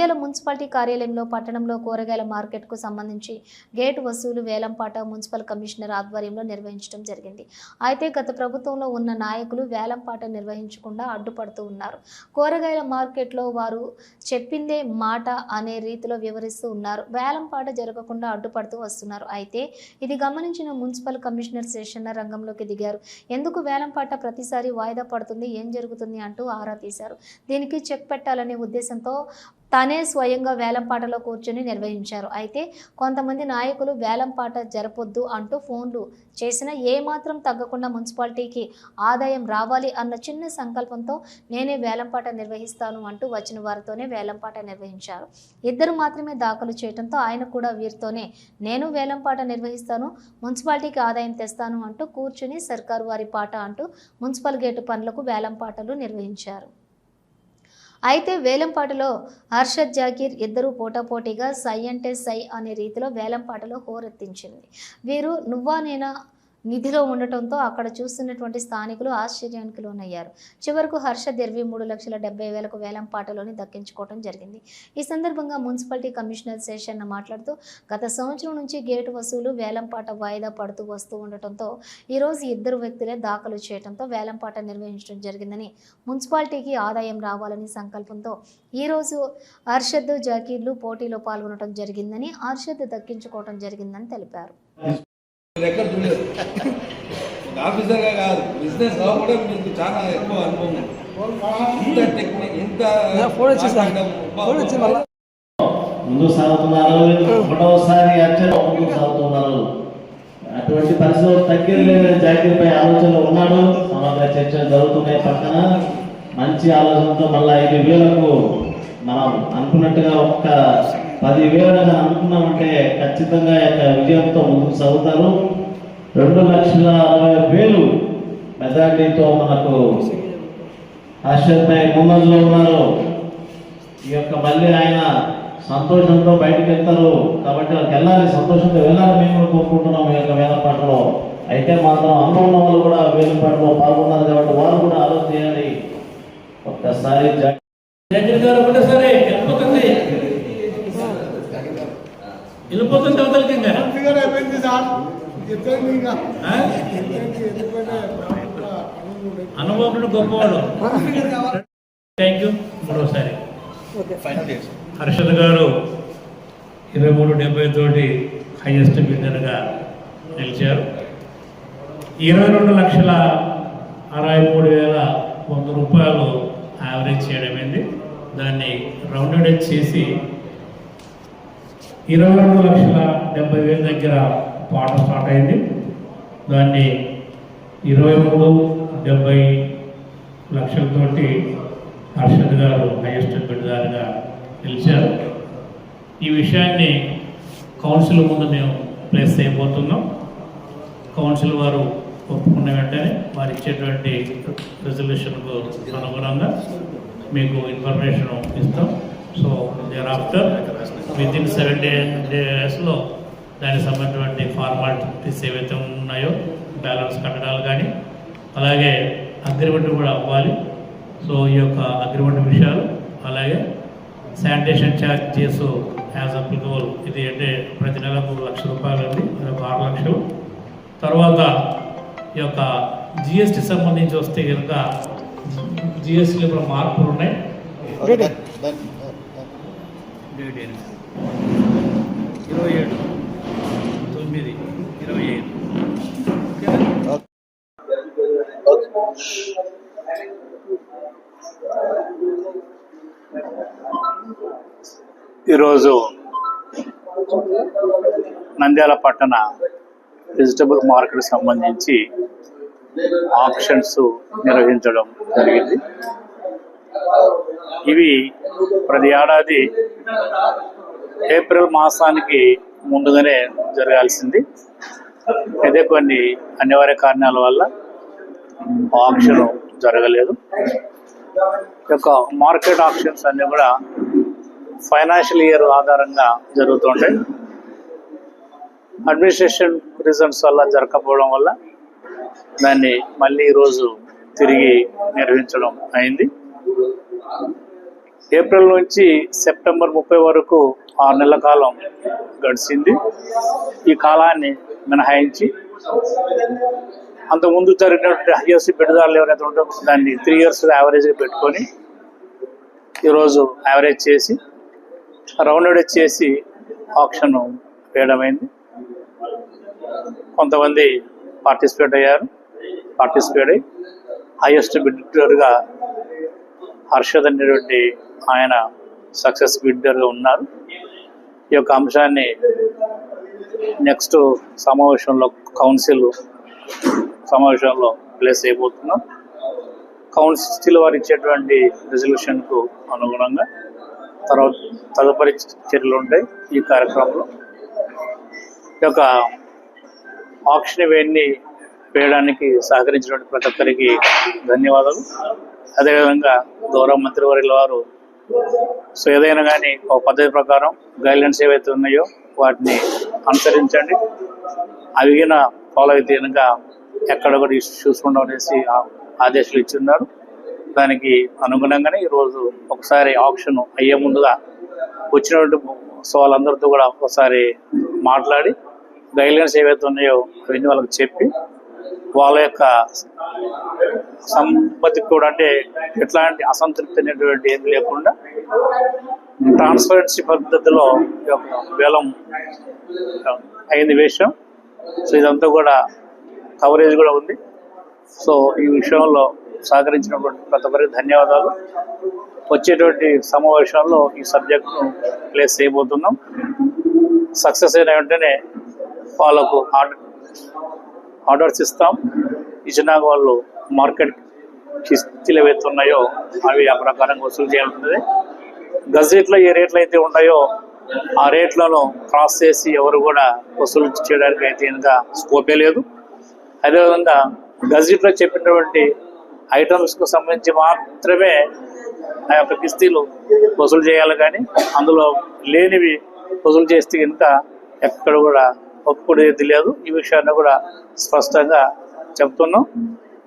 Nandyal municipality కార్యాలయంలో పట్టణంలో కూరగాయల మార్కెట్కు సంబంధించి గేటు వసూలు వేలంపాట మున్సిపల్ కమిషనర్ ఆధ్వర్యంలో నిర్వహించడం జరిగింది. అయితే గత ప్రభుత్వంలో ఉన్న నాయకులు వేలంపాట నిర్వహించకుండా అడ్డుపడుతూ ఉన్నారు. కూరగాయల మార్కెట్లో వారు చెప్పిందే మాట అనే రీతిలో వివరిస్తూ ఉన్నారు. వేలంపాట జరగకుండా అడ్డుపడుతూ వస్తున్నారు. అయితే ఇది గమనించిన మున్సిపల్ కమిషనర్ శేషన్న రంగంలోకి దిగారు. ఎందుకు వేలంపాట ప్రతిసారి వాయిదా పడుతుంది? ఏం జరుగుతుంది? అంటూ ఆరా తీశారు. దీనికి చెక్ పెట్టాలనే ఉద్దేశంతో తానే స్వయంగా వేలంపాటలో కూర్చొని నిర్వహించారు. అయితే కొంతమంది నాయకులు వేలంపాట జరపొద్దు అంటూ ఫోన్లు చేసినా ఏమాత్రం తగ్గకుండా మున్సిపాలిటీకి ఆదాయం రావాలి అన్న చిన్న సంకల్పంతో నేనే వేలంపాట నిర్వహిస్తాను అంటూ వచ్చిన వారితోనే వేలంపాట నిర్వహించారు. ఇద్దరు మాత్రమే దాఖలు చేయడంతో ఆయన కూడా వీరితోనే నేను వేలంపాట నిర్వహిస్తాను మున్సిపాలిటీకి ఆదాయం తెస్తాను అంటూ కూర్చుని సర్కారు వారి పాట అంటూ మున్సిపల్ గేటు పనులకు వేలంపాటలు నిర్వహించారు. అయితే వేలంపాటలో హర్షద్ జాకీర్ ఇద్దరు పోటాపోటీగా సై అంటే సై అనే రీతిలో వేలంపాటలో హోరెత్తించింది. వీరు నువ్వా నేనా నిధిలో ఉండటంతో అక్కడ చూస్తున్నటువంటి స్థానికులు ఆశ్చర్యానికి లోనయ్యారు. చివరకు హర్షద్ ఇరవై మూడు లక్షల డెబ్బై వేలకు వేలంపాటలోని దక్కించుకోవడం జరిగింది. ఈ సందర్భంగా మున్సిపాలిటీ కమిషనర్ శేషన్న మాట్లాడుతూ గత సంవత్సరం నుంచి గేటు వసూలు వేలంపాట వాయిదా పడుతూ వస్తూ ఉండటంతో ఈరోజు ఇద్దరు వ్యక్తులే దాఖలు చేయడంతో వేలంపాట నిర్వహించడం జరిగిందని మున్సిపాలిటీకి ఆదాయం రావాలని సంకల్పంతో ఈరోజు హర్షద్ జాకీర్లు పోటీలో పాల్గొనడం జరిగిందని అర్షద్ దక్కించుకోవడం జరిగిందని తెలిపారు. ఎక్కడ చూడలేదు ఒక ఆఫీసర్గా కాదు బిజినెస్లో కూడా మీకు చాలా ఎక్కువ అనుభవం. ఇంత టెక్నిక్ ఇంత ముందుకు సాగుతున్నారు ఒకటోసారి ముందుకు సాగుతున్నారు. అటువంటి పరిస్థితులు తగ్గలేని జాగ్రత్తపై ఆలోచనలు ఉన్నాడు. సమగ్ర చర్చ జరుగుతున్నాయి పక్కన. మంచి ఆలోచనతో మళ్ళీ ఐదు వేలకు మనం అనుకున్నట్టుగా ఒక్క పది వేలు అనుకున్నామంటే ఖచ్చితంగా ఈ యొక్క విజయంతో ముందుకు సాగుతారు. రెండు లక్షల అరవై వేలు మెజార్టీతో మనకు ఆశ్చర్యపై ముందంజలో ఉన్నారు. ఈ యొక్క మళ్ళీ ఆయన సంతోషంతో బయటకు వెళ్తారు. కాబట్టి వాళ్ళకి వెళ్ళాలి సంతోషంతో వెళ్ళాలి మేము కూడా కోరుకుంటున్నాం ఈ యొక్క వేలపాటలో అయితే మాత్రం అనుభవం వాళ్ళు కూడా వేలపాటలో పాల్గొన్నారు కాబట్టి వారు కూడా ఆలోచన చేయాలి. ఒక్కసారి అనుభవం గొప్పవాడు. థ్యాంక్ యూ మూడోసారి హర్షద్ గారు ఇరవై మూడు డెబ్బై తోటి హైయెస్ట్ బిడ్డర్గా నిలిచారు. ఇరవై రెండు లక్షల అరవై మూడు వేల వంద రూపాయలు యావరేజ్ చేయడమైంది. దాన్ని రౌండెడ్ చేసి ఇరవై రెండు లక్షల డెబ్బై వేల దగ్గర పాట స్టార్ట్ అయింది. దాన్ని ఇరవై మూడు డెబ్బై లక్షలతోటి హర్షద్ గారు హైయెస్ట్ బిడ్డదారుగా నిలిచారు ఈ విషయాన్ని కౌన్సిల్ ముందు మేము ప్లేస్ చేయబోతున్నాం. కౌన్సిల్ వారు ఒప్పుకున్న వెంటనే వారు ఇచ్చేటువంటి రెజల్యూషన్కు అనుగుణంగా మీకు ఇన్ఫర్మేషన్ ఇస్తాం. So thereafter within seven day డేస్లో దానికి సంబంధించినటువంటి ఫార్మాలిటీస్ ఏవైతే ఉన్నాయో బ్యాలెన్స్ కట్టడాలు కానీ అలాగే అగ్రిమెంట్ కూడా అవ్వాలి. సో ఈ యొక్క అగ్రిమెంట్ విషయాలు అలాగే శానిటేషన్ ఛార్జెస్ యాజ్ అప్లికబుల్ ఇది అంటే ప్రతి నెల మూడు లక్షల రూపాయలు అండి అది ఒక ఆరు లక్షలు. తర్వాత ఈ యొక్క జిఎస్టీ సంబంధించి వస్తే కనుక జిఎస్టీలో కూడా మార్పులు ఉన్నాయి. ఇరవై ఏడు. తొమ్మిది. ఇరవై ఐదు. ఈరోజు నంద్యాల పట్టణ వెజిటబుల్ మార్కెట్ సంబంధించి ఆప్షన్స్ నిర్వహించడం జరిగింది. ఇవి ప్రతి ఏడాది ఏప్రిల్ మాసానికి ముందుగానే జరగాల్సింది. అయితే కొన్ని అనివార్య కారణాల వల్ల ఆప్షన్ జరగలేదు. యొక్క మార్కెట్ ఆప్షన్స్ అన్నీ కూడా ఫైనాన్షియల్ ఇయర్ ఆధారంగా జరుగుతుంటాయి. అడ్మినిస్ట్రేషన్ రీజన్స్ వల్ల జరగకపోవడం వల్ల దాన్ని మళ్ళీ ఈరోజు తిరిగి నిర్వహించడం అయింది. ఏప్రిల్ నుంచి సెప్టెంబర్ ముప్పై వరకు ఆరు నెలల కాలం గడిచింది. ఈ కాలాన్ని మినహాయించి అంతకుముందు జరిగినటువంటి హైయెస్ట్ పెట్టుదారులు ఎవరైతే ఉంటారో దాన్ని త్రీ ఇయర్స్ యావరేజ్గా పెట్టుకొని ఈరోజు యావరేజ్ చేసి రౌండెడ్ చేసి ఆప్షన్ వేయడమైంది. కొంతమంది పార్టిసిపేట్ అయ్యారు. పార్టిసిపేట్ అయ్యి హైయెస్ట్ బిడ్డర్గా హర్షద్ అనేటువంటి ఆయన సక్సెస్ బిడ్డర్గా ఉన్నారు. ఈ యొక్క అంశాన్ని నెక్స్ట్ సమావేశంలో కౌన్సిల్ సమావేశంలో ప్లేస్ అయిపోతున్నాం కౌన్సిల్ వారు ఇచ్చేటువంటి రెజల్యూషన్కు అనుగుణంగా తర్వాత తదుపరి చర్యలు ఉంటాయి ఈ కార్యక్రమంలో. ఈ యొక్క ఆక్షన్ ఇవన్నీ వేయడానికి సహకరించినటువంటి ప్రతి ఒక్కరికి ధన్యవాదాలు. అదేవిధంగా గౌరవ మంత్రివర్యుల వారు. సో ఏదైనా కానీ ఒక పద్ధతి ప్రకారం గైడ్లైన్స్ ఏవైతే ఉన్నాయో వాటిని అనుసరించండి. అవిగిన ఫాలో అయితే కనుక ఎక్కడ కూడా చూసుకుంటాం అనేసి ఆదేశాలు ఇచ్చిన్నారు. దానికి అనుగుణంగానే ఈరోజు ఒకసారి ఆప్షన్ అయ్యే ముందుగా వచ్చినటువంటి సో వాళ్ళందరితో కూడా ఒకసారి మాట్లాడి గైడ్లైన్స్ ఏవైతే ఉన్నాయో అవన్నీ వాళ్ళకి చెప్పి వాళ్ళ యొక్క సంపత్తి కూడా అంటే ఎట్లాంటి అసంతృప్తి అనేటువంటి ఏమి లేకుండా ట్రాన్స్పరెన్సీ పద్ధతిలో వేలం అయింది విషయం సో ఇదంతా కూడా కవరేజ్ కూడా ఉంది. సో ఈ విషయంలో సహకరించినటువంటి ప్రతి ఒక్కరికి ధన్యవాదాలు. వచ్చేటువంటి సమావేశాల్లో ఈ సబ్జెక్ట్ను ప్లేస్ చేయబోతున్నాం. సక్సెస్ అయిన వెంటనే వాళ్ళకు ఆర్డర్ ఆర్డర్స్ ఇస్తాం. ఇచ్చినాక వాళ్ళు మార్కెట్ కిస్తీలు ఏవైతే ఉన్నాయో అవి ఆ ప్రకారంగా వసూలు చేయాల్సింది. గజెట్లో ఏ రేట్లు అయితే ఉంటాయో ఆ రేట్లను క్రాస్ చేసి ఎవరు కూడా వసూలు చేయడానికి అయితే ఇంకా స్కోపే లేదు. అదేవిధంగా గజెట్లో చెప్పినటువంటి ఐటమ్స్కు సంబంధించి మాత్రమే ఆ యొక్క కిస్తీలు వసూలు చేయాలి కానీ అందులో లేనివి వసూలు చేస్తే కనుక ఎక్కడ కూడా ఒప్పుకునేది లేదు ఈ విషయాన్ని కూడా స్పష్టంగా చెప్తున్నాం.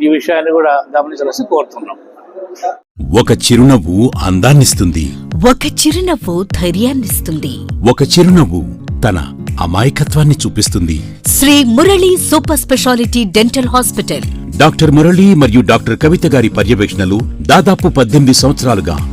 ఈ విషయాన్ని కూడా గమనించాల్సి కోరుతున్నాం. ఒక చిరునవ్వు అందాన్నిస్తుంది. ఒక చిరునవ్వు ధైర్యాన్నిస్తుంది. ఒక చిరునవ్వు తన అమాయకత్వాన్ని చూపిస్తుంది. Shri Murali super speciality dental hospital. Doctor Murali మరియు డాక్టర్ కవిత గారి పర్యవేక్షణలు దాదాపు పద్దెనిమిది సంవత్సరాలుగా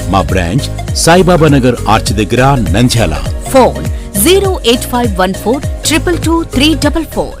మా బ్రాంచ్ సాయిబాబా నగర్ ఆర్చ్ దగ్గర Nandyal. Phone zero eight five one four triple two three double four.